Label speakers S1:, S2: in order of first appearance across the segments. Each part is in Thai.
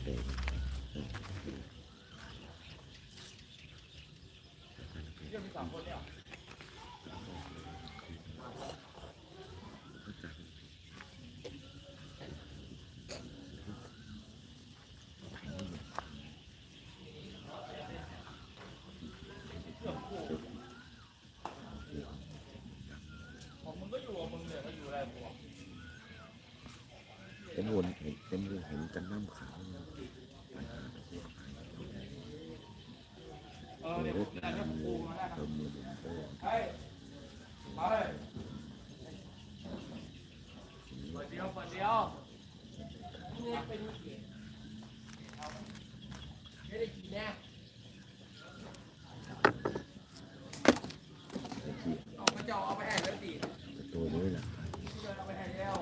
S1: เป็นเต็มวนเห็นเต็มวนเห็นกันน้ำขาวเนี่ยปัญหาประเทศไทย
S2: เออเดี๋ยวผมจะให้ผมปูมาได้
S1: นุนเฮ้
S2: ยมาเลยเปิดเดียวเปิดเดียวไม่ได้กินแน่
S1: ไอ้ที่
S2: เอาไปเจ้าเอาไปให้แล้วดิ
S1: ตัวนี้แหละ
S2: เดินเอาไปให้แล้ว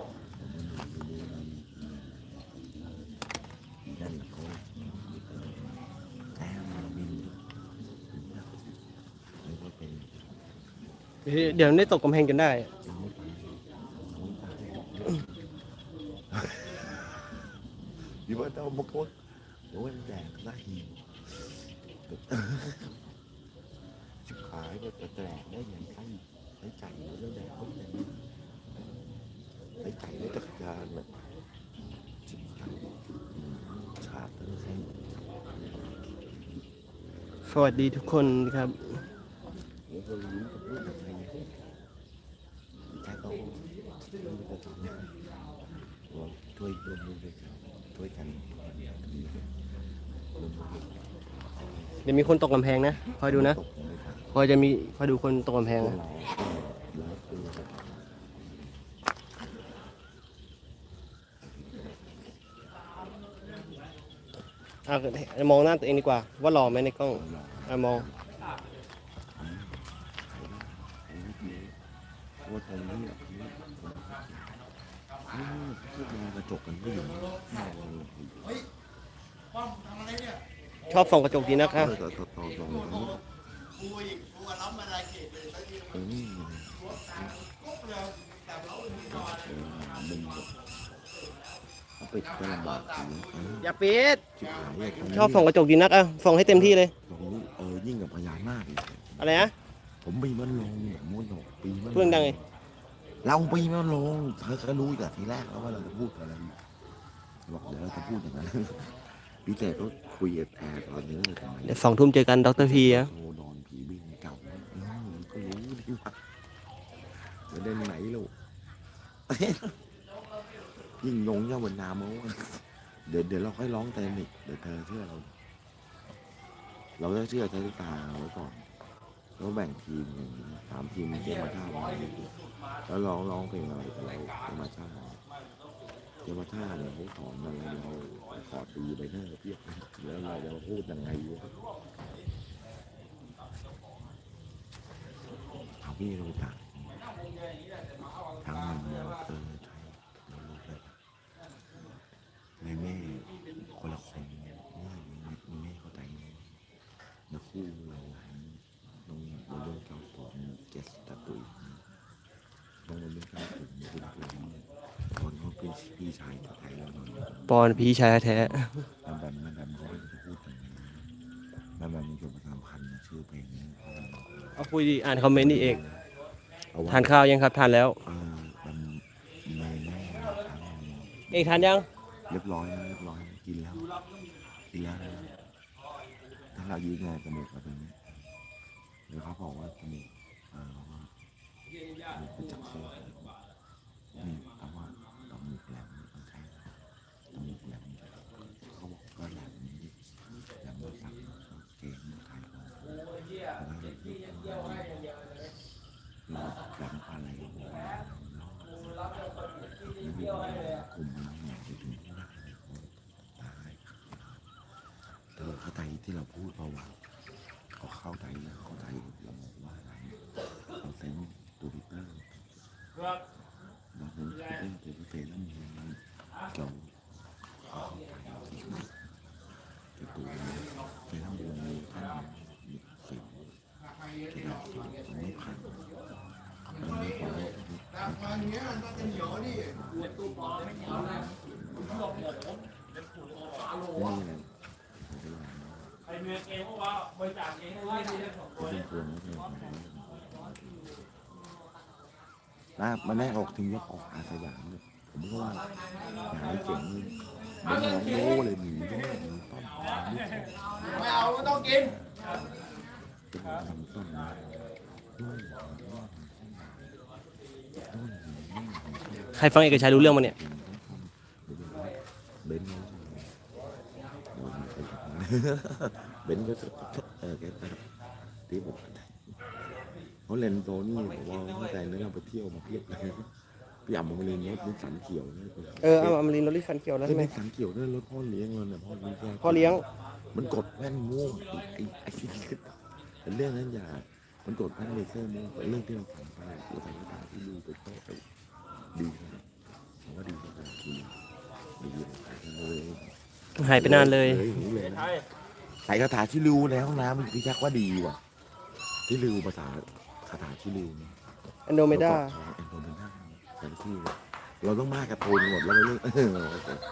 S1: นั่นเขาแต่มันมีมันก็เป็น
S3: เดี๋ยวได้ตกกำแพงจนได้
S1: ยังไม่ตายยังไม่ตายพี่ว่าเรามาโพสโอ้ยแดกหน้าหิวชิบหายก็จะแดกได้ยังไงไอ้ไก่แล้วแดกเขาอย่างนี้ไอ้ไก่แล้จักรยานน่ะชิบหายชาติทั้งสิ้น
S3: สวัสดีทุกคนครับ
S1: แล้วก็รู้กับพูดยังไงแค่ต้อง จะทำยังไงว่าช่วยร่วมมือด้วยกันช่วยกันร่วมมือด้วยกัน
S3: เดี๋ยวมีคนตกกำแพงนะ คอยดูนะ คอยจะมี คอยดูคนตกกำแพงนะอะมองหน้าตัวเองดีกว่า ว่าหล่อไหมในกล้องอะมอง
S1: ว่าตรงนี้ พูดมากระจกกันไม่อยู่มอง
S2: ป้อมทำอะไรเนี่ย
S3: ชอบส่องกระจกดีนะคะ
S1: ออต่อต่อต่อกันนี่
S2: กูอีกกูว่าล้ำอะไรเกตเลยแล้วที่
S1: เออนี่
S2: ม่นอน
S1: เออมึงแบบเอาปิดก็ลำบากจริงเออ
S3: ย่าปิด
S1: ชิบหายเลย
S3: ชอบส่องกระจกดีนักอะส่องให้เต็มที่เลย
S1: ตรงนี้เออยิ่งกับพญานาคอีก
S3: อะไรนะ
S1: ผมปีมันลงม้วนหกปีมัน
S3: พูดดังไง
S1: เราปีมันลงเธอก็รู้แต่ทีแรกแล้วว่าเราจะพูดอะไรบอกเดี๋ยวเราจะพูดอย่างนั้นพี่แต่ก็คุยกับแอร์ตอนนี้เลยทำไม
S3: เดี๋ยวสองทุ่มเจอกันดรพีอะ
S1: โทรนอนผีบินเก่านะเออมันก็รู้ดีว่าประเด็นไหนลูกยิ่งยงเย่าบนนาโมเดี๋ยวเดี๋ยวเราค่อยร้องเต้นอีกเดี๋ยวเธอเชื่อเรา เราจะเชื่อใช้ตาไว้ก่อนแล้วแบ่งทีมอย่างนี้สามทีมเกมมาท่ามา แล้วร้องร้องเพลงอะไรเราธรรมชาติธรรมชาติเนี่ยเขาสอนอะไรเราขอตีไปหน้าเพียบแล้วเราจะมาพูดยังไงวะเอาพี่รู้จักทั้งมันเออใช่เรารู้เลยในแม่คนละคนเนี่ยในแม่เข้าใจไหม นักคู่เราลงมาเรื่องเก้าศูนย์เจ็ดตะตุยลงมาเรื่องเก้าศูนย์เป็นตัวนี้ตอนเขาเป็น พี่ชายไทยเราหน่อย
S3: ปอนพี่ชายแท้
S1: แล้วแบบนั้นแบบเขาจะพูดยังไงแล้วแบบมีจุดประสำคัญนะชื่อเพลงนี้
S3: เอาคุยดีอ่านคอมเมนต์นี่เอง
S1: เอาไว้
S3: ทานข้าวยังครับทานแล้ว
S1: เออมันในแม่ทั้ง
S3: เอกทานยัง
S1: เรียบร้อยนะเรียบร้อยกินแล้วกินแล้วนะถ้าเรายืดไงจมูกเราเป็นอย่างนี้เดี๋ยวเขาบอกว่าจมูกเออเขาว่าจมูกมันจะโค้งนี่แต่ว่าจมูกแหลมมันใช่จมูกแหลมเขาบอกก็แหลมนี้แหลมมาสั่งเกณฑ์มาขายของแล้วก็แหลมอะไรแล้วมีกลุ่มมันใหญ่ไปถึงที่นั่นตายเธอเข้าใจที่เราพูดเปล่าวะเขาเข้าใจนะเข้าใจเราบอกว่าอะไรเราเซ็นตัวดิเตอร์
S2: ครับ
S1: เราเซ็นตัวดิเตอร์ตัวเซ็นแล้วมีเกี่ยวเข้าใจที่สุดแต่ตัวเซ็นแล้วมีท่านมีเซ็นที่เราเซ็นไม่ผ่านมันไม่พอ
S2: แต่มาเนี้ยมันจะเหนียวนี่ตู้ปอไม่เหนียวนะผมบอกเดี๋ยวผม
S1: ที่นี่เลยผมจะลองนะ
S2: ใครเมียเกมเพราะว่าบริจาคเองให้ด้วยที่เรื่องของ
S1: ก็เป็นพวงไม่ใช่ของ นะมันแรกออกถึงยกออกอาสยามเนี่ยผมก็ว่าหายเจ๋งเลยมันร้องโง่เลยหนีด้วยหนีต้อมหาลูก
S2: ไม่เอาไม่ต้องกิน
S1: เป็นทำต้นนะด้วยด้วยด้วย
S3: ใครฟังเอกชัยรู้เรื่องมาเนี่ย
S1: เบนซ์เบนซ์ก็เออแกที่ผม เขาเล่นโซนี่ผมว่าเข้าใจแล้วเราไปเที่ยวมาเพียบเลยพี่อ่ำมาเรียนรถนิสสันเขียวเนี่ย
S3: เออเอาอมรินทร์รถลิฟันเขียวแล้ว
S1: ใช่
S3: ใช่
S1: ไห
S3: ไห
S1: ม
S3: ม
S1: สันเขียวด้วยรถพ่อเลี้ยงเราเนี่ยพ่อเลี้ยงแก
S3: พ่อเลี้ยง
S1: มันกดแว่นม่วงไอ้ไอ้เป็นเรื่องนั้นอย่ามันกดแว่นเลเซอร์ม่วงเป็นเรื่องที่เราทำไปเราใส่กระดาษที่ดูไปโต๊ะไปดีนะผมว่าดีกว่าดีดีเลย
S3: หายไปนานเลย
S1: อย่างนี้เลยนะ
S2: ใช่
S1: ใส่คาถาที่ริวในห้องน้ำพี่ยักษ์ว่าดีว่ะ ที่ริวภาษา คาถาที่ริวเนี่ย
S3: แอนโดเมดา
S1: แอนโดเมดาแต่ละที่เราต้องมากระโทนหมดแล้วไปเรื่องเออ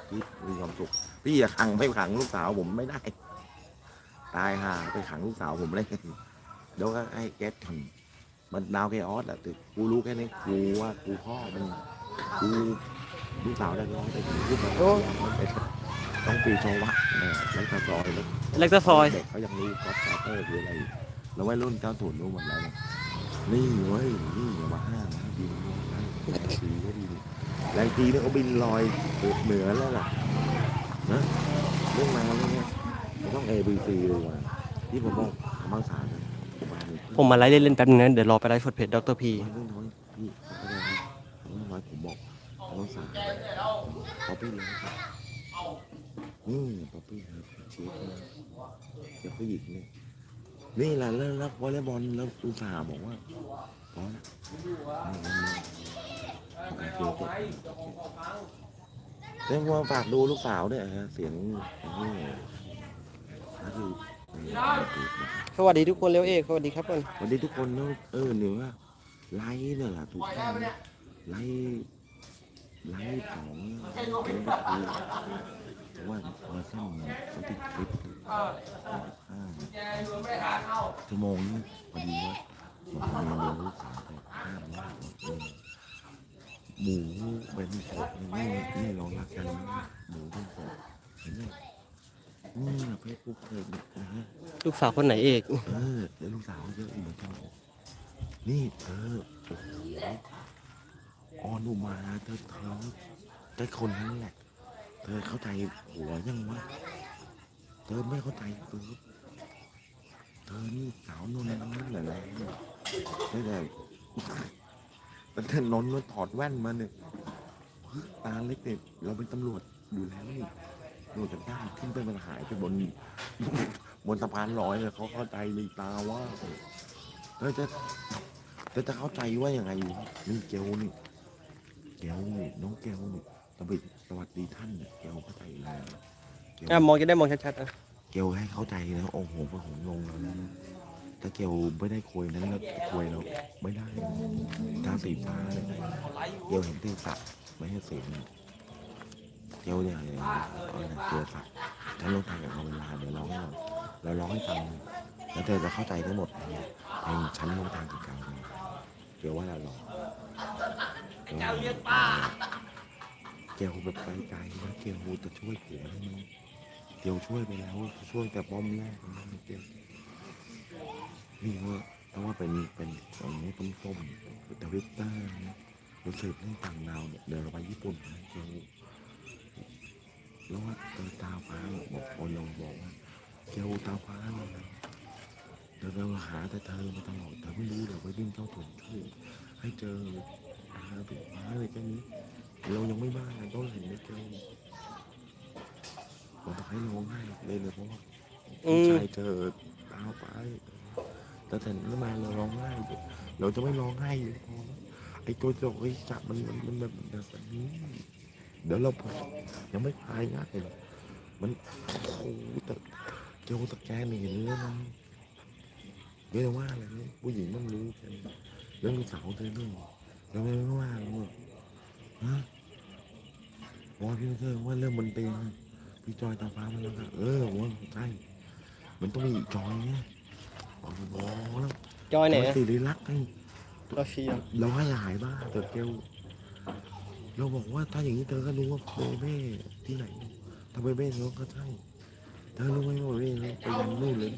S1: พี่มีความสุขพี่อย่าขังไม่ขังลูกสาวผมไม่ได้ ตายห่าไปขังลูกสาวผมเลยเดี๋ยวก็ให้แก๊สทำมันดาวเคออสอะแต่กูรู้แค่นี้กูว่ากูพ่อมันกูลูกสาวได้ร้องแต่กูพูดมา
S3: โอ้
S1: มันเป็นต้องปีโชวะเนี่ยแล้วก็ซอยแล้ว
S3: เล็กตะซอย
S1: เด็กเขายังรู้ก็อตเตอร์คืออะไรแล้ววัยรุ่นเจ้าถุนรู้หมดแล้วเนี่ย นี่เว้ยนี่อย่ามาห้ามนะบินนะดีก็ดีแรงตีเนี่ยเขาบินลอยเหนือแล้วล่ะนะเรื่องมาเรื่องเนี้ยมันต้อง A B C เลยว่ะที่ผมบอกทำบ้างสารนะผมมาเนี่ย
S3: ผมมาไลฟ์เล่นๆแป๊บนึงนะเดี๋ยวรอไปไลฟ์สดเพจดรพี
S1: เรื่องน้อยพี่เขาเรียกว่าเรื่องน้อยผมบอกทำบ้างสารป๊อปปี้เลยครับนี่ป๊อปปี้ครับเชียร์นะเดี๋ยวผู้หญิงเนี่ย นี่แหละเลิกรักวอลเลย์บอลแล้วอุตส่าห์บอกว่าพอละโอเคจบเรื่องว่าฝากดูลูกสาวด้วยฮะเสียงนี่นะคือ
S3: สวัสดีทุกคนเร็วเอกสวัสดีครับก่อน
S1: สวันนี้ทุกคนเนอะเออเนี่ยว่าไลค์เนี่ยแหละถูกต้องนะไลค์ไลค์ของเป็นก็คือเพราะว่ามาสั้นเขาติดคลิป ชั่วโมงนี้พอดีว่าผมมีเลี้ยงลูกสาวไปห้ามว่าเออหมูเป็นสดนี่นี่เรารักกันนะหมูเป็นสดเห็นไหมนี่เฟซบุ๊กเธอนะฮะ
S3: ลูกสาวคนไหนเอก
S1: เออเดี๋ยวลูกสาวเยอะอีกเหมือนกันนี่เธอโอ้โหออนุมาเธอเธอแต่คนนั้นแหละ เธอเข้าใจหัวยังวะ เธอไม่เข้าใจตัวเธอนี่สาวนนท์นั่นแหละนะไม่ได้แต่เธอนนท์มันถอดแว่นมาเนี่ยตาเล็กเนี่ยเราเป็นตำรวจอยู่แล้วนี่ตำรวจจับได้ขึ้นไปมันหายไปบน บนสะพานลอยเนี่ยเขาเข้าใจเลยตาว่าเฮ้ยแต่แต่จะเข้าใจว่าอยังไงนี่เกลนี่เกลนี่น้องเกลนี่สวัสดีท่านเนี่ยเกลเข้าใจแล้ว
S3: อะมองจะได้มองชัดๆอะ
S1: เกลให้เข้าใจแล้วโอ้โหพระหงลงแล้วนะถ้าเกลไม่ได้คุยนั้นแล้วคุยแล้วไม่ได้ตาสีฟ้าเลยเกลเห็นที่สักไม่ใช่เสียงเกลเนี่ยเอาเนี่ยเกลสักฉันลงทางกับเราเวลาเดี๋ยวร้องให้เราเราร้องให้ฟังแล้วเธอจะเข้าใจทั้งหมดเพลงชั้นลงทางถึงกลางเกลว่าเราหรอเกลเรียกป้าเกลแบบไปไกลนะเกลจะช่วยผัวได้ไหม เกียวช่วยไปแล้วช่วยแต่ป้อมแรกนะเกียวนี่ว่าเพราว่าเป็นเป็นของนี้ต้มส้มทวิตเตอร์นะเราสืบเรื่องต่างดาวเนี่ยเดี๋ยวเราไปญี่ปุ่นนะเกียวแล้วว่าเจอตาฟ้าบอกโอนลงบอกว่าเกียวตาฟ้าเลยนเดี๋ยวเราหาแต่เธอมาตลอดแต่ไม่รู้เราไปวิ่งเข้าถุงช่วยให้เจอตาถึงฟ้าเลยแค่นี้เรายังไม่บ้าต้องเห็นไหมเกียว ผมให้ร้องไห้เลยเลยเพราะว่า
S3: อื
S1: พี่
S3: ม
S1: ชายเจอตาไปแต่แต่นี้มาเราร้องไห้เราจะไม่ร้องไห้อยู่พอไอ้ตัวโจกไอ้จับมันมันมันแบบแบบนี้เดี๋ยวเรายังไม่พายง่ายหรอกมันโอ้โหแต่เจ้าตะแกรงนี่เห็นเรื่องมันเยอะว่าอะไรนี่ผู้หญิงมันรู้กันเรื่องลูกสาวเธอด้วยเราไม่ว่าหรอกฮะบอกพี่เธอว่าเรื่องบนเตียง พี่จอยตาฟ้ามันแล้วก็เออว่าใช่มันต้องมีอีกจอยเนี่ยบอกไปบอกแล้ว
S3: จอยไหน
S1: จ
S3: อะ
S1: สิริรักษ์ไง
S3: เราเชียร์
S1: เราให้อาหารบ้างแต่เกลเราบอกว่าถ้าอย่างนี้เธอก็รู้ว่าเบเบ้ที่ไหนถ้าเบเบ้เขาก็ใช่เธอรู้ไหมว่าเบเบ้ไปยังนู่นเลย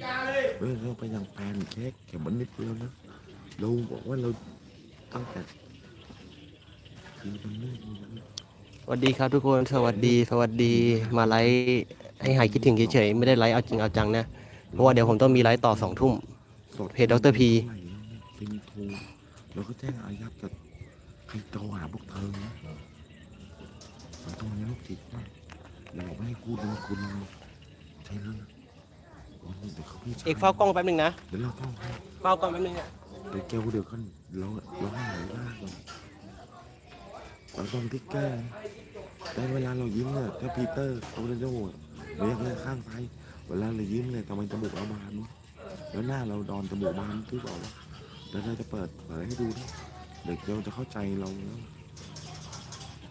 S1: เบเบ้เราไปยังแพนเค้กเก็บมันนิดเดียวนะเราบอกว่าเราตั้งแต่คือมันนู่นมันนี่
S3: ส วัสดีครับทุกคน สวัสดี สวัสดี มาไลฟ์ให้หายคิดถึงเฉยๆ ไม่ได้ไลฟ์เอาจริงเอาจังนะ เพราะว่าเดี๋ยวผมต้องมีไลฟ์ต่อสองทุ่ม
S1: สด
S3: เพจ Dr. P
S1: เท่าไหร่แล้วเนี่ยซิมโทรเราก็แจ้งอายัดกับใครโทรหาพวกเธอนะมันต้องมีลูกจิตนะเราบอกไม่ให้กูดูคุณใช่แล้วนะวันนี้เดี๋ยวเขาพี่ชาย
S3: เอกเฝ้ากล้องแป๊บนึงนะ
S1: เดี๋ยวเราต้องให้
S3: เฝ้ากล้องแป๊บนึงอะ
S1: เดี๋ยวเกลเดี๋ยวกันเราเราให้ไหนบ้าง เราต้องที่แก้แต่เวลาเรายิ้มเนี่ยถ้าพีเตอร์โอเรโดเรียกเลยข้างซ้ายเวลาเรายิ้มเนี่ยทำไมจมูกเราบานวะแล้วหน้าเราดอนจมูกบานที่บอกว่าแล้วเราจะเปิดเผยให้ดูนะเด็กเกลจะเข้าใจเราแล้ว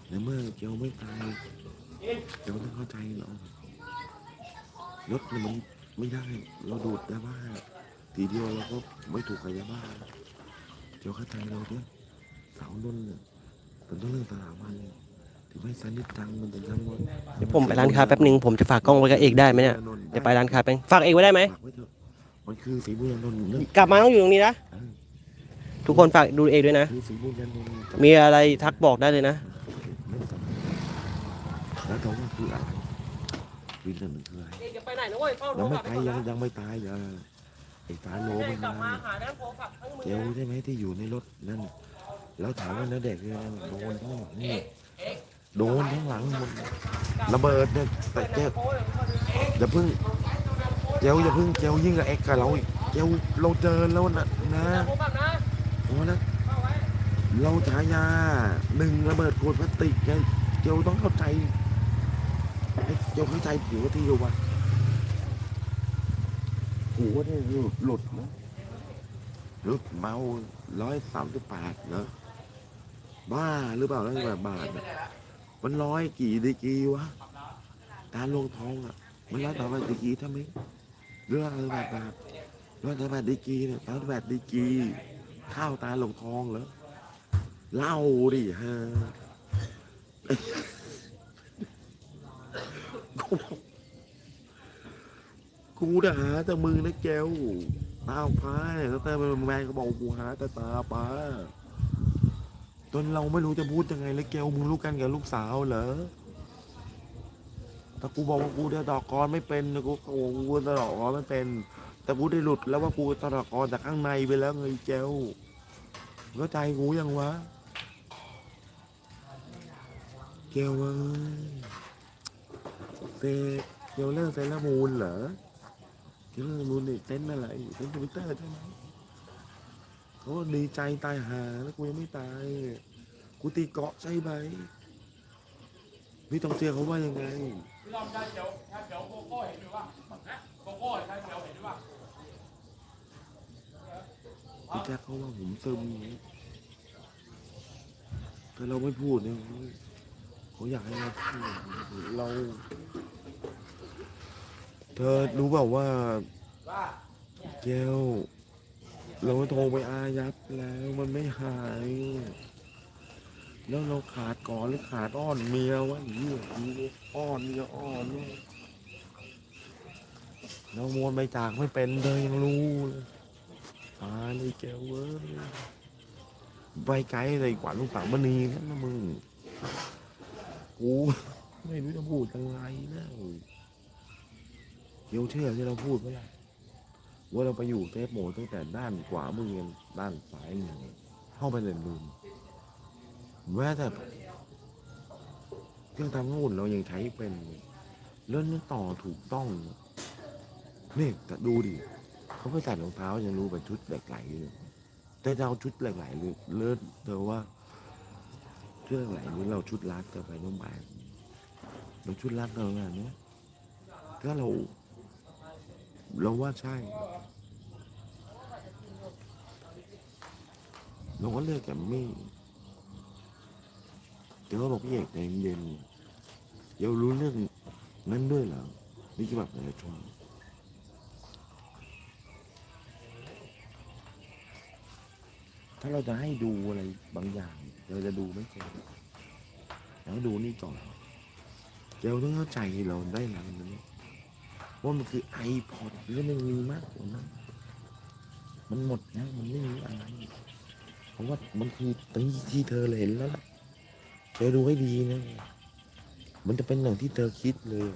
S1: ในเมื่อเกลไม่ตายเกลต้องเข้าใจเรายศเนี่ยมันไม่ได้เราดูดยาบ้าทีเดียวเราก็ไม่ถูกกับยาบ้าเกลเข้าใจเราเนี่ยสาวนุ่นเนี่ย มันต้องเรื่องสถาบันถึงไม่สนิทจังมันจะยังว่า
S3: เดี๋ยวผมไปร้านค้าแป๊บนึงผมจะฝากกล้องไว้กับเอกได้ไหมเนี่ย เดี๋ยวไปร้านค้าแป๊บนึงฝากเอกไว้ได้ไหม
S1: ฝากไว้เถอะมันคือสีบุญยันนนท์เนี่ย
S3: กลับมาต้องอยู่ตรงนี้นะ
S1: เออ
S3: ทุกคนฝากดูเอกด้วยนะ
S1: คือสีบุญยันนนท์จะ
S3: มีอะไรทักบอกได้เลยนะ
S1: ไม่สำคัญแล้วเขาว่าคืออะไรวินเทอร์มันคืออะไร
S3: เอกจะไปไหนนะเว้ยเฝ้า
S1: ยังไม่ตายยังยังไม่ตายอย่าไอ้ตาโลมัน
S3: กลับมา
S1: มา
S3: หานะโทรศัพท์ทั้งมื
S1: เกลใช่ไหมที่อยู่ในรถนั่น แล้วถามว่านาเด็กเนี่ยโดนทั้งหลังนี่โดนทั้งหลังหมดระเบิดเนี่ยแต่เกลอย่าเพิ่งเกลอย่าเพิ่งเกลยิ่งกับเอ็กกับเราอีกเกลเราเจอแล้วนะนะ
S3: โทรศัพท์นะ
S1: โอ้นะเราฉายาหนึ่งระเบิดขวดพลาสติกไงเกลต้องเข้าใจเอ้ยเกลเข้าใจผิวที่อยู่วะหัวเนี่ยหลุดหลุดนะหลุดเมาร้อยสามสิบแปดเนอะ บ้าหรือเปล่าร้อยแบบบาทอะมันร้อยกี่ดีกรีวะการลงทองอะ มันร้อยสามสิบดีกรีทำไมเรื่องอะไรแบบแบบร้อยสามสิบแปดีกรีเนี่ยสามสิบแปดีกรีข้าวตาลงทองเหรอเล่าดิฮะกูกูจะหาแต่มือนะแก้วตาฟ้าเนี่ยแล้วแต่มันแมนก็บอกกูหาแต่ตาป้า จนเราไม่รู้จะพูดยังไงแล้วแก้วมึงรู้กันกับลูกสาวเหรอถ้ากูบอกว่ากูจะดอกกรไม่เป็นนะกูโอ้กูจะดอกกรไม่เป็น แต่กูได้หลุดแล้วว่ากูตะดอกกรจากข้างในไปแล้วไงแก้วเข้าใจกูยังวะเกลเอ้ยเซเกลเลิกเซนละมูลเหรอเกลเลิกมูลนี่เซนอะไรเซนทวิตเตอร์ใช่ไหม เขาดีใจตายหาแล้วกูยังไม่ตาย กูตีเกาะใช่ไหมพี่ต้องเสียเขาว่ายังไง
S2: พี่ลองชาเขียวชาเขียวโกโก้เห็นอยู่ป่ะฮะโกโก้ชาเขียวเห็นอยู่ป่ะ
S1: พี่แจ็คเขาว่าผมซึมแต่เราไม่พูดเนี่ยเขาอยากให้เราพูดเรา เธอรู้เปล่าว่า
S2: ว่า
S1: เกล เราโทรไปอายัดแล้วมันไม่หาย แล้วเราขาดก่อนหรือขาดอ้อนเมียวะเหี้ยเมียอ้อนเมียอ้อนเนี่ยเรามวนไปจากไม่เป็นเธอยังรู้เลยตายเลยแกเว้ยไปไกลเลยกว่าลูกสาวมณีนั่นนะมึงกูไม่รู้จะพูดยังไงแล้วเดี๋ยวเชื่อที่เราพูดไหมล่ะ ว่าเราไปอยู่เซฟโหมดตั้งแต่ด้านขวามือด้านซ้ายมือเข้าไปในรูมแม้แต่เครื่องทำหุ่นเรายังใช้เป็นเลยแล้วนี่ต่อถูกต้องนี่แต่ดูดิเขาไปใส่รองเท้ายังรู้เป็นชุดเหล็กไหลเลยแต่เอาชุดหล็กไหลหรือเลิศเธอว่าชุดเหล็กไหลนี้เราชุดรัดเธอไปโรงพยาบาลเราชุดรัดเรางานเนี้ยถ้าเรา เราว่าใช่ เราก็เลิกกับมี่เดี๋ยวก็บอกพี่เอกใจเย็นเดี๋ยวรู้เรื่องนั่นด้วยเหรอนี่คือแบบอะไรช่วงถ้าเราจะให้ดูอะไรบางอย่าง เราจะดูไม่เจอแล้วดูนี่ก่อนเดี๋ยวต้องเข้าใจเราได้แล้วนะเนี่ย ว่ามันคือไอพอดแล้วมันมีมากกว่านั้นมันหมดแล้วมันไม่มีอะไรเพราะว่ามันคือตั้งที่เธอเห็นแล้วล่ะเธอดูให้ดีนะมันจะเป็นอย่างที่เธอคิดเลย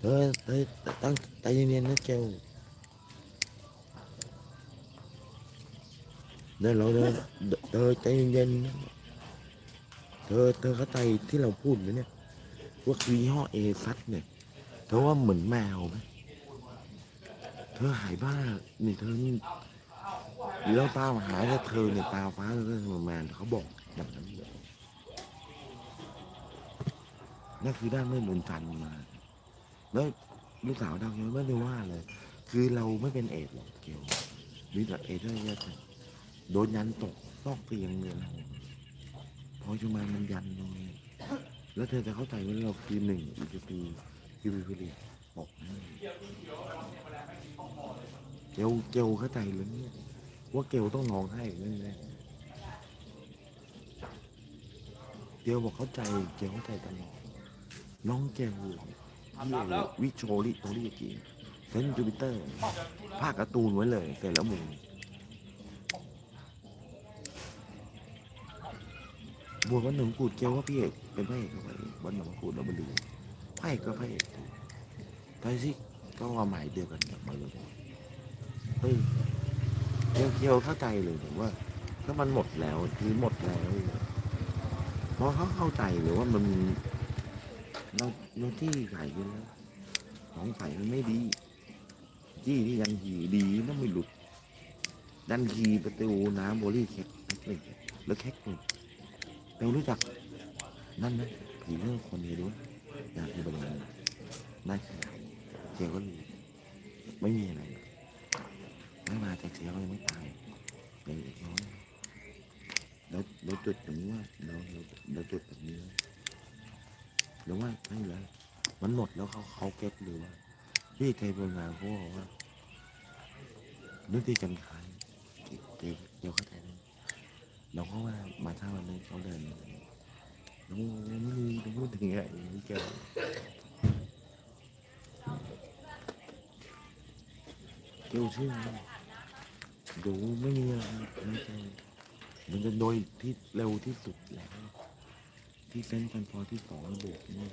S1: เธอเธอตั้งใจเรียนนะเกลเดินเราเดินเธอใจเย็นๆนะ เธอเธอเข้าใจที่เราพูดไหมเนี่ยว่าคือยี่ห้อเอซัสเนี่ยเธอว่าเหมือนแมวไหมเธอหายบ้านี่เธอนี่แล้วตาหายแต่เธอเนี่ยตาฟ้าแล้วก็เหมือนแมวเขาบอกแบบนั้นเลยนั่นคือด้านไม่บนจันมาแล้วลูกสาวดาวเขียวไม่ได้ว่าเลย คือเราไม่เป็นเอดหรอกเกี่ยวมีแต่เอดส์ที่โดนยันตกซอกเตียงเนี่ยเรา พอชุมามันยันตรงนี้แล้วเธอจะเข้าใจว่าเราคือหนึ่งอีกคือคือวิริบอกให้เกลเกลเข้าใจแล้วเนี่ยว่าเกลต้องร้องไห้แน่ๆเกลบอกเข้าใจเกลเข้าใจตลอดน้องเกลที่วิโชริโตริยากิเซนจูปิเตอร์ภาคการ์ตูนไว้เลยเสร็จแล้วมึง บวชวันหนึ่งกูดเกลว่าพี่เอกเป็นพระเอกกับพระเอกวันหนึ่งกูดแล้วมันดูพระเอกก็พระเอกแต่สิก็ว่าหมายเดียวกันกับมาเลยเฮ้ยเกลเกลเข้าใจเลยว่า ถ้ามันหมดแล้วคือหมดแล้วเพราะเขาเข้าใจเลยว่ามันเราเราที่ใส่กันแล้วของใส่มันไม่ดีจี้ที่ยันหีดีนะไม่หลุดยันหีประตูน้ำโบลี่เค็กเล็กๆแล้วเค็กหลุด เรารู้จักนั่นไหมผีเรื่องคนนี้ด้วยอยากที่บริเวณนั่นคือเจ้าก็รู้ไม่มีอะไรไม่มาแต่เจ้าก็ยังไม่ตายเดี๋ยวเจ้าแล้วแล้วจุดแบบนี้ว่าเราเราเราจุดแบบนี้หรือว่าไม่เลยมันหมดแล้วเขาเขาเก็ตหรือว่าพี่เคยบนงานเขาบอกว่านึกที่จังขายเดี๋ยวเดี๋ยวเข้าใจไหม เราก็ว่ามาถ้าวันนึงเขาเดินแล้วไม่รู้จะพูดถึงอะไรนี่แกเกี่ยวชื่อดูไม่มีอะไรไม่ใช่มันจะโดยที่เร็วที่สุดแล้ว ที่เส้นกันพอที่สองระบุนี่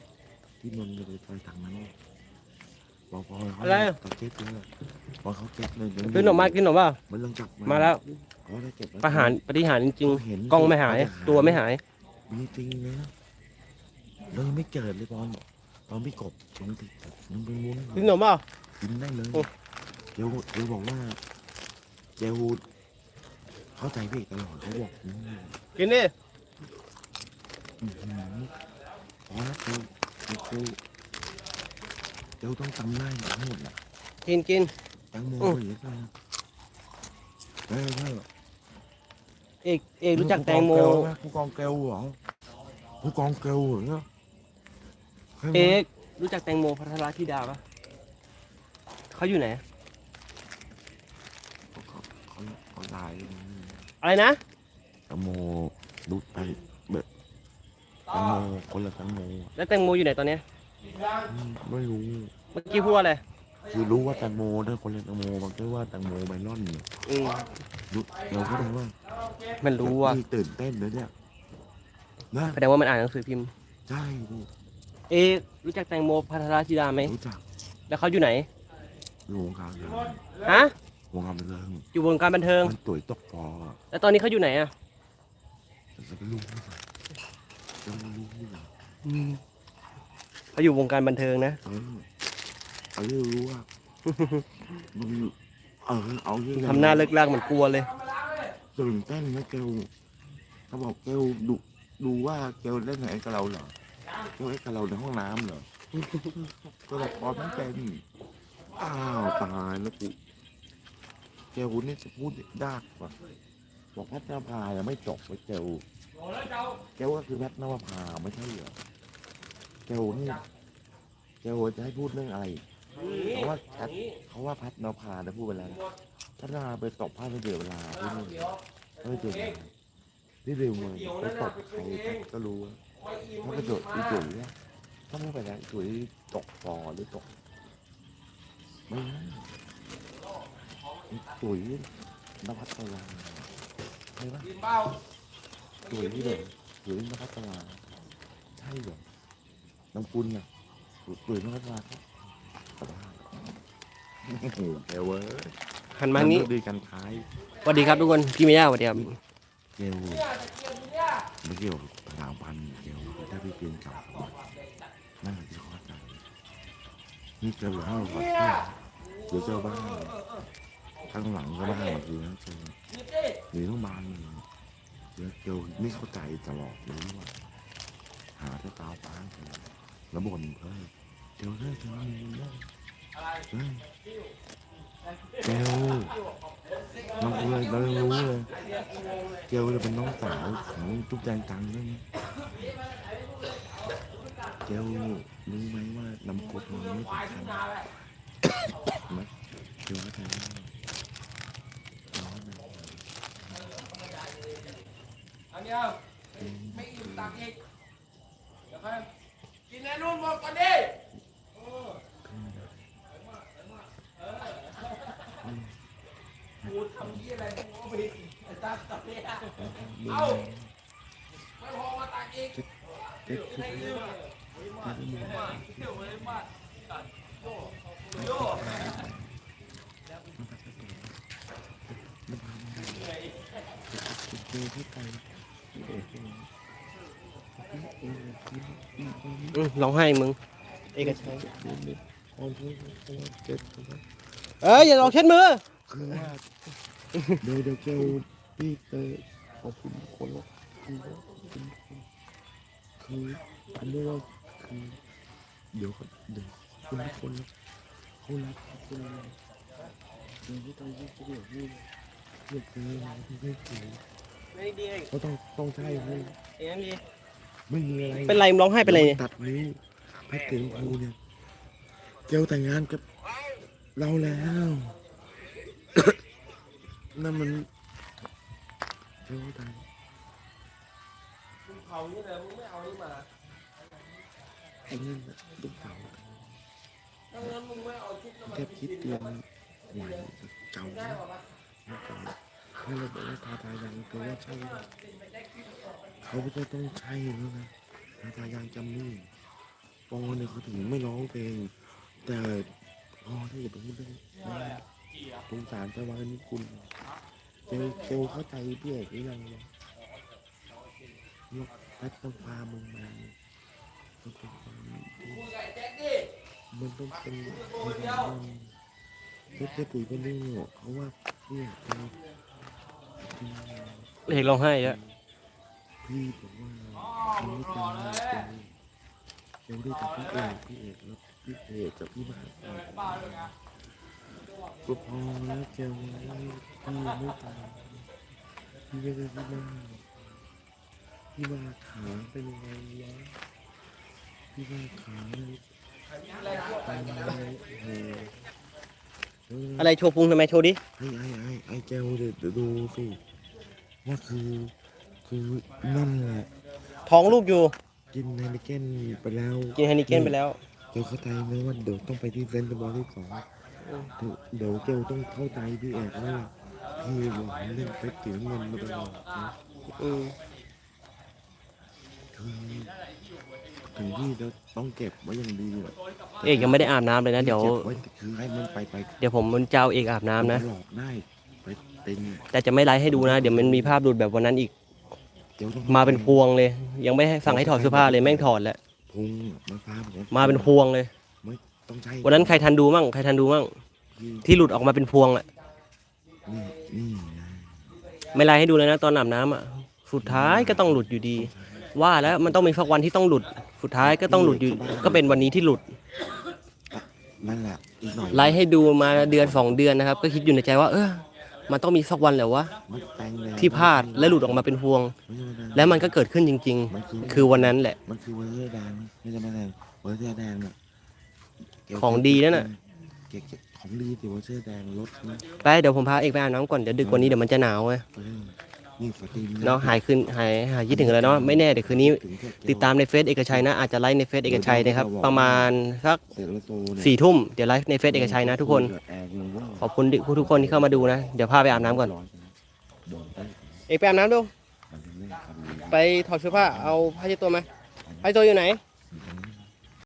S1: ที่นนจะไปไปทางนั้น พอพอเขา
S3: อะไร
S1: เขาเก็ตเลยพอเขาเก็ตเลย
S3: กินหนมมากินหนมเปล่า
S1: มันยังกลับมา
S3: แล้ว
S1: เขาได้เก็บไว้
S3: ประหารปฏิหารจริง
S1: เห็น
S3: ๆกล้องไม่หาย ตัวไม่หาย
S1: มีจริงนะเรายังไม่เกิดเลยตอนตอนพี่กบลงติดยังเป็นวุ้น
S3: กินหนมเปล่า
S1: กินได้เลย
S3: โอ้
S1: เจลเจลบอกว่าเจลเข้าใจพี่ตลอดเขาบอกอืม
S3: กินดิ
S1: อื้อหือพอแล้วเจล เจลเจลต้องจำได้ทั้งหมดนะ
S3: กินกิน
S1: แตงโม
S3: อืม
S1: อย่างเงี้ยเออใช่
S3: เอกเอกรู้จักแตงโม
S1: ผู้กองเกลเหรอผู้กองเกลเหรอเนี่ยใช่ไหม
S3: เอกรู้จักแตงโมพัทรธิดาปะเขาอยู่ไหน
S1: เขาเขาเขาตาย
S3: อะไรนะ
S1: แตงโมดูไปแบบแตงโมคนละแตงโม
S3: แล้วแตงโมอยู่ไหนตอนเนี้ย
S1: อืม ไม่รู้
S3: เมื่อกี้พูดว่าอะไร
S1: คือรู้ว่าแตงโมด้วยคนละแตงโมบางทีว่าแตงโมไมลอนเนี่ย
S3: อืม
S1: รู้เราก็เลยว่า
S3: มันรู้ว่า
S1: พี่ตื่นเต้นเลยเนี่ยนะ
S3: แสดงว่ามันอ่านหนังสือพิมพ์
S1: ใช่ดิ
S3: เอกรู้จักแตงโมพัทรธิดาไหม
S1: รู้จัก
S3: แล้วเขาอยู่ไหน
S1: อยู่วงการเลย
S3: ฮะ
S1: วงการบันเทิง
S3: อยู่วงการบันเทิง
S1: มันตุ๋ยตกฟอ
S3: แล้วตอนนี้เขาอยู่ไหนอะ
S1: จะไปรู้ไม่ได้จะไปรู้ไม่ได้
S3: เขาอยู่วงการบันเทิงนะ
S1: เออเอาที่รู้ว่ามันเออเอาที่
S3: ทำหน้าเลิกลากเหมือนกลัวเลย
S1: ตื่นเต้นนะเกลเขาบอกเกลดูดูว่าเกลเล่นไหนกับเราเหรอเกลเล่นกับเราในห้องน้ำเหรอก็บอกพอไม่เป็นอ้าวตายแล้วกูเกลนี่จะพูดยากกว่าบอกแพทย์นภายังไม่จบไปเจล
S2: โดนแล้วเจ้า
S1: เจลก็คือแพทย์นภาไม่ใช่เหรอ เจลนี่เจลจะให้พูดเรื่องอะไร เพราะว่าแพทเขาว่าพทย์นภาได้พูดไปแล้วพทย์นาไปตบผ้าไปเสียเวลาพูดเรื่ไม่เจอพี่ดิวมันไปตกใครก็รู้ถ้ากระโดดอีจุ๋ยเนี่ยถ้าไม่ไปแล้วจุ๋ยตกฟอหรือตกไม่นะจุ๋ยนภัสตลาใช่ปะจุ๋ยนี่เหรอจุ๋ยนภัสตลาใช่เหรอ น้ำปุ้นน่ะจุ๋ยนภัสตลาครับแต่ว่าโอ้โหเอวเว้ย
S3: หันมาทางนี้
S1: ดีกันท้าย
S3: สวัสดีครับทุกคนพี่เมียสวัสดีครับ
S1: เกล
S2: เนี่ยตะเกียบเนี่ย
S1: ไม่เกี่ยวกับสถาบันเกี่ยวกับถ้าพี่เปลี่ยนเก่านั่นแหละที่เขาใจนี่เจอห้าวัดเดี๋ยวเจอบ้านข้างหลังก็บ้านคือนะเจอ
S2: หยิบดิ
S1: หรือต้องบานเลยเดี๋ยวเจอไม่เข้าใจตลอดเลยว่าหาแต่ตาป้างเจอ แล้วบ่นเฮ้ยเจอเฮ้ยเจอมีเรื่อง
S2: อะไร
S1: เฮ้ยเจลน้องเลยเรารู้เลยเจลจะเป็นน้องสาวของทุกแจงตังด้วยนะเจลรู้ไหมว่าน้ำกรดมันไม่สำคัญ
S2: นะ
S1: ไหมเจลเข้าใจไหมร้อนนะ
S2: อันนี้ไม่อิ่มตักอีกเดี๋ยวค่อย กินไอ้นู่นหมดก่อนดิกูทำยี่อะไรกูก็ไปไอ้ตักตักเนี่ยเอ้าไม่พอมาตักอีก
S1: เจ๊คิด
S2: ไอ้
S1: ว่า
S2: เรื่องมาเที่ยวเลยมาโยโย่
S1: เจลเข้าใจเอกเอง
S3: อืม ร้องไห้มึง เอกชัย
S1: ออนทุกเจ็ด
S3: เอ้ยอย่าหลอกเช็ดมือ
S1: คือว่าเดี๋ยวเดี๋ยวเจลพี่เตยขอบคุณคนละคือว่าคือคืออันนี้ว่าคือเดี๋ยวเดี๋ยวคุณทุกคนเขารักคุณเดี๋ยวที่ตอนที่จะเดี๋ยวนี่เดี๋ยวเจอที่ไม่ถึง
S3: ไม่ดีเอง
S1: ก็ต้องต้องใช่ไม่
S3: เองดี
S1: ไม่มีอะไร
S3: เป็นไรมึงร้องไห้เป็นไรเนี่ย
S1: ตัดนิ้วแพทย์ถึงครูเนี่ยเกลแต่งงานกับเราแล้ว นั่นมันเกลแต่ง
S2: มึงเผานี่เลยมึงไม่เอานี่มา
S1: ไอ้นั่นน่ะลูกสาว
S2: ถ้างั้นมึงไม่เอาชุดน้ำมัน
S1: แทบคิดเตรียมใหม่เก่า
S2: ได้
S1: นะ
S2: ป่าวะ
S1: ไม่เก่าถ้าเราบอกว่าทาทายังเกลว่าใช่เขาก็ จะต้องใช่แล้วนะทาทายังจำนี่ปอเนี่ยเขาถึงไม่ร้องเพลงแต่พอที่จะไปพูดเรื่องนั้นสงสารชาวบ้านนี่คุณเจลเจลเข้าใจพี่เอกหรือยังวะยกพัดต้องพามึงมามันเป็นความที่
S2: คุยกับไอ้แจ็คดิ
S1: มันต้องเป็นพยานเพชรปุ๋ยก็รู้เขาว่าเนี่ยเรา
S3: เอกร้องไห้เยอะ
S1: พี่บอกว่าเขา
S2: มึง
S1: ไม่
S2: ร
S1: เป็
S2: นเลย
S1: เจลได้จากพี่เอกพี่เอกแล้วพี่เอกกับพี่มา
S2: ป้าน
S1: ก็พอแล้วเจลพี่ไม่ตายพี่ก็เลยพี่มาพี่มาขาเป็นยังไงวะพี่มาขาเลยตายเลยโอ้โห
S3: อะไรโชว์พุงทำไมโชว์ดิ
S1: ไอ้ไอ้ไอ้ไอ้เจลเดี๋ยวดูสิว่าคือ คือนั่นแหละ
S3: ท้องลูกอยู่
S1: กินไนเกนไปแล้ว
S3: กินไฮนิเกนไปแล้ว
S1: เจลเข้าใจไหมว่าเดี๋ยวต้องไปที่เซนต์บอลที่สองเดี๋ยวเจลต้องเข้าใจพี่เอกว่าพี่หวังเรื่องเพชรสีน้ำเงินมาตลอดนะ
S3: อืม
S1: คือถึงที่จะต้องเก็บไว้อย่างดีอะ
S3: เอกยังไม่ได้อาบน้ำเลยนะ เดี๋ยว
S1: ก็บไว้คือให้มันไปไป
S3: เดี๋ยวผมมันเจ้าเอกอาบน้ำนะ
S1: หลอกได้ไปเป็น
S3: แต่จะไม่ไลฟ์ให้ดูนะ เดี๋ยวมันมีภาพหลุดแบบวันนั้นอีก
S1: เจลต้อง
S3: มาเป็นพวงเลย ยังไม่ให้สั่งให้ถอดเสื้อผ้าเลยแม่งถอดแล้ว
S1: พุงมาฟ้าบอกว่
S3: มาเป็นพวงเลย
S1: ไม่ต้องใช้
S3: วันนั้นใครทันดูมั่งใครทันดูมั่ง
S1: ที่
S3: ที่หลุดออกมาเป็นพวงอะ
S1: นี่นี่ไง
S3: ไม่ไลฟ์ให้ดูเลยนะตอนอาบน้ำอะสุดท้ายก็ต้องหลุดอยู่ดี ว่าแล้วมันต้องมีสักวันที่ต้องหลุด สุดท้ายก็ต้องหลุดอยู่ก็เป็นวันนี้ที่หลุด
S1: นั่นแหละอีกหน่อย
S3: ไลฟ์ให้ดูมาเดือนสองเดือนนะครับ ก็คิดอยู่ในใจว่าเออ มันต้องมีสักวันแหละวะ
S1: มันแต่งแล้ว
S3: ที่พลาดและหลุดออกมาเป็นพวง
S1: ไม่ใช่ว่า
S3: และมันก็เกิดขึ้นจริง
S1: มันคือ
S3: ๆคือวันนั้นแหละ
S1: มันคือเวอร์เทอร์แดงไม่ใช่ไม่ใช่เวอร์เทอร์แดงเนี่ยเก็บ
S3: ของดีนั่นน่ะ
S1: เก็บเก็บของดีที่เวอร์เทอร์แดงรถนะ
S3: ไปเดี๋ยวผมพาเอกไปอาบน้ำก่อนเดี๋ยวดึกกว่านี้เดี๋ยวมันจะหนาวไง
S1: เออนี่ฝาตีน
S3: เนาะหายขึ้นหายหายคิดถึงแล้วเนาะไม่แน่เดี๋ยวคืนนี้
S1: ถึงแค่
S3: ติดตามในเฟซเอกชัยนะ อาจจะไลฟ์ในเฟซเอกชัยนะครับ ประมาณสัก
S1: เสร็จแล้วโตเนี่ย
S3: สี่ทุ่มเดี๋ยวไลฟ์ในเฟซเอกชัยนะทุกคน
S1: แอร์ยังว่า
S3: ขอบคุณทุกคนที่เข้ามาดูนะ เดี๋ยวพาไปอาบน้ำก่อน
S1: โดนไป
S3: เอกไปอาบน้ำดู
S1: มันจะเล่นคำนี้
S3: ไปถอดเสื้อผ้าเอาผ้าเช็ดตัวมาผ้าเช็ดตัวอยู่ไหน
S1: เ